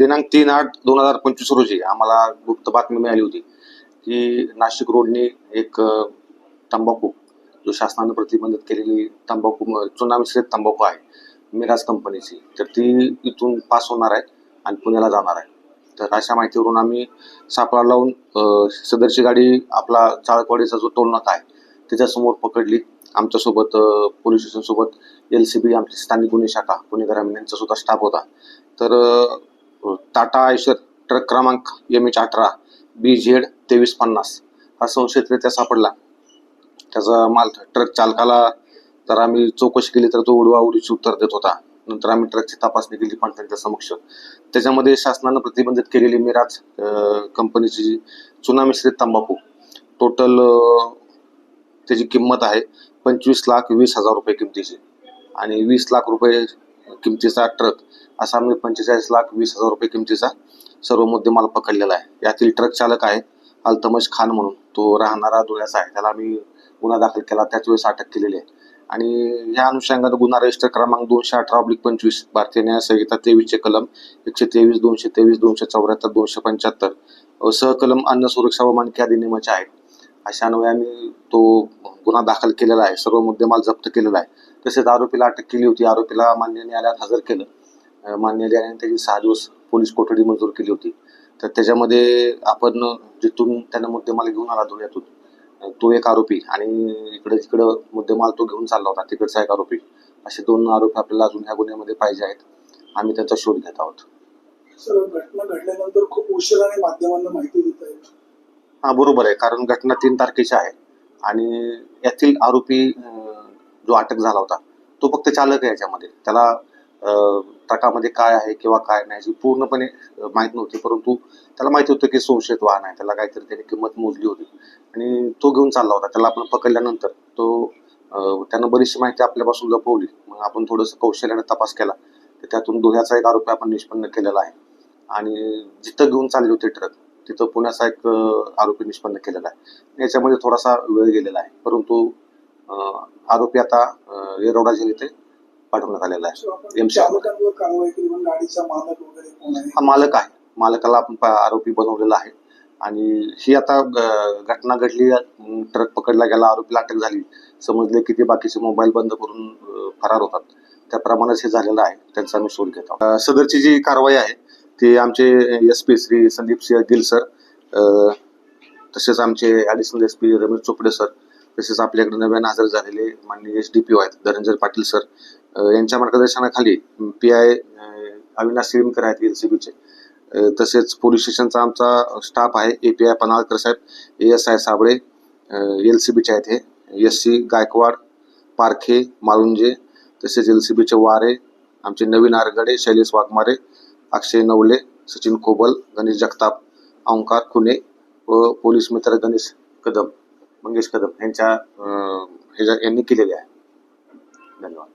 दिनांक तीन आठ दोन हजार पंचवीस रोजी आम्हाला गुप्त बातमी मिळाली होती की नाशिक रोडने एक तंबाखू जो शासनाने प्रतिबंधित केलेली तंबाखू म- चुना मिश्रित तंबाखू आहे मिराज कंपनीची तर ती इथून पास होणार आहे आणि पुण्याला जाणार आहे. तर अशा माहितीवरून आम्ही सापळा लावून सदरची गाडी आपला चाळकवाडीचा जो टोल नाका आहे त्याच्यासमोर पकडली. आमच्यासोबत पोलीस स्टेशनसोबत एल सी बी आमची स्थानिक गुन्हे शाखा पुणे ग्रामीण यांचा सुद्धा स्टाफ होता. तर टाटा आयशर ट्रक क्रमांक एम एच अठरा बी झेड तेवीस पन्नास. हा संशयितरित्या सापडला. त्याचा माल ट्रक चालकाला जर आम्ही चौकशी केली तर तो उडवा उडीची उत्तर देत होता. नंतर आम्ही ट्रकची तपासणी केली पण त्यांच्या समक्ष. त्याच्यामध्ये शासनानं प्रतिबंधित केलेली मिराज कंपनीची जी चुना मिश्रित तंबाखू टोटल त्याची किंमत आहे पंचवीस लाख वीस हजार रुपये किमतीची. आणि वीस लाख रुपये किमतीचा ट्रक असा मी पंचेचाळीस लाख वीस हजार रुपये किमतीचा सर्व मुद्देमाल पकडलेला आहे. यातील ट्रक चालक आहे अल्तमश खान म्हणून. तो राहणारा धुळ्याचा आहे. त्याला आम्ही गुन्हा दाखल केला. त्याच वेळेस अटक केलेली आहे. आणि या अनुषंगात गुन्हा रजिस्टर क्रमांक दोनशे अठरा ऑब्लिक पंचवीस भारतीय न्याय संहिता तेवीसचे कलम एकशे तेवीस दोनशे तेवीस दोनशे चौऱ्याहत्तर दोनशे पंच्याहत्तर सहकलम अन्न सुरक्षा व मानकी अधिनियमाचे आहेत. अशा अन्वये आम्ही तो गुन्हा दाखल केलेला आहे सर्व मुद्देमाल जप्त केलेला आहे. तसेच आरोपीला अटक केली होती. आरोपीला मान्य न्यायालयात हजर केलं. मान्य न्यायालयाने त्याची सहा दिवस पोलीस कोठडी मंजूर केली होती. तर त्याच्यामध्ये आपण जिथून त्यानं मुद्देमाल घेऊन आला धुळ्यातून तो एक आरोपी आणि इकडे तिकडं मुद्देमाल तो घेऊन चालला होता. तिकडचा एक आरोपी. असे दोन आरोपी आपल्याला अजून ह्या गुन्ह्यामध्ये पाहिजे आहेत. आम्ही त्यांचा शोध घेत आहोत. घटना घडल्यानंतर खूप उशिराने माध्यमांना माहिती देत आहेत हा बरोबर आहे. कारण घटना तीन तारखेची आहे. आणि यातील आरोपी जो अटक झाला होता तो फक्त चालक आहे याच्यामध्ये. त्याला ट्रकामध्ये काय आहे किंवा काय नाही याची पूर्णपणे माहीत नव्हती. परंतु त्याला माहिती होतं की संशयित वाहन आहे. त्याला काहीतरी त्याने किंमत मोजली होती. आणि तो घेऊन चालला होता. त्याला आपण पकडल्यानंतर तो त्यानं बरीचशी माहिती आपल्यापासून लपवली. मग आपण थोडंसं कौशल्याने तपास केला. तर त्यातून धुळ्याचा एक आरोपी आपण निष्पन्न केलेला आहे. आणि जिथं घेऊन चालले होते ट्रक तिथं पुण्याचा एक आरोपी निष्पन्न केलेला आहे. याच्यामध्ये थोडासा वेळ गेलेला आहे. परंतु आरोपी आता येरवडा जेल इथे पाठवण्यात आलेला आहे. आहे? हा मालक आहे. मालकाला आपण आरोपी बनवलेला आहे. आणि ही आता घटना घडली ट्रक पकडला गेला आरोपीला अटक झाली. समजले की ते बाकीचे मोबाईल बंद करून फरार होतात. त्याप्रमाणेच हे झालेलं आहे. त्यांचा आम्ही शोध घेत सदरची जी कारवाई आहे ते आमचे S P Shri Sandeep Singh Gill sir तसेच आमचे additional S P Ramesh Chopde sir तसेच आपल्याकडे नव्यानं हजर झालेले माननीय एस डी पी ओ आहेत धनंजय पाटील सर यांच्या मार्गदर्शनाखाली पी आय अविनाश सिळमकर आहेत एल सी बीचे तसेच पोलीस स्टेशनचा आमचा स्टाफ आहे A P I Panalkar Saheb A S I Sable L C बीचे आहेत हे. एस सी गायकवाड पारखे माळुंजे तसेच एल सी बीचे वारे आमचे नवीन आरगडे शैलेश वाघमारे अक्षय नवले सचिन खोबल गणेश जगताप ओंकार खुने व पोलीस मित्र गणेश कदम मंगेश कदम यांच्या यांनी केलेले आहे. धन्यवाद.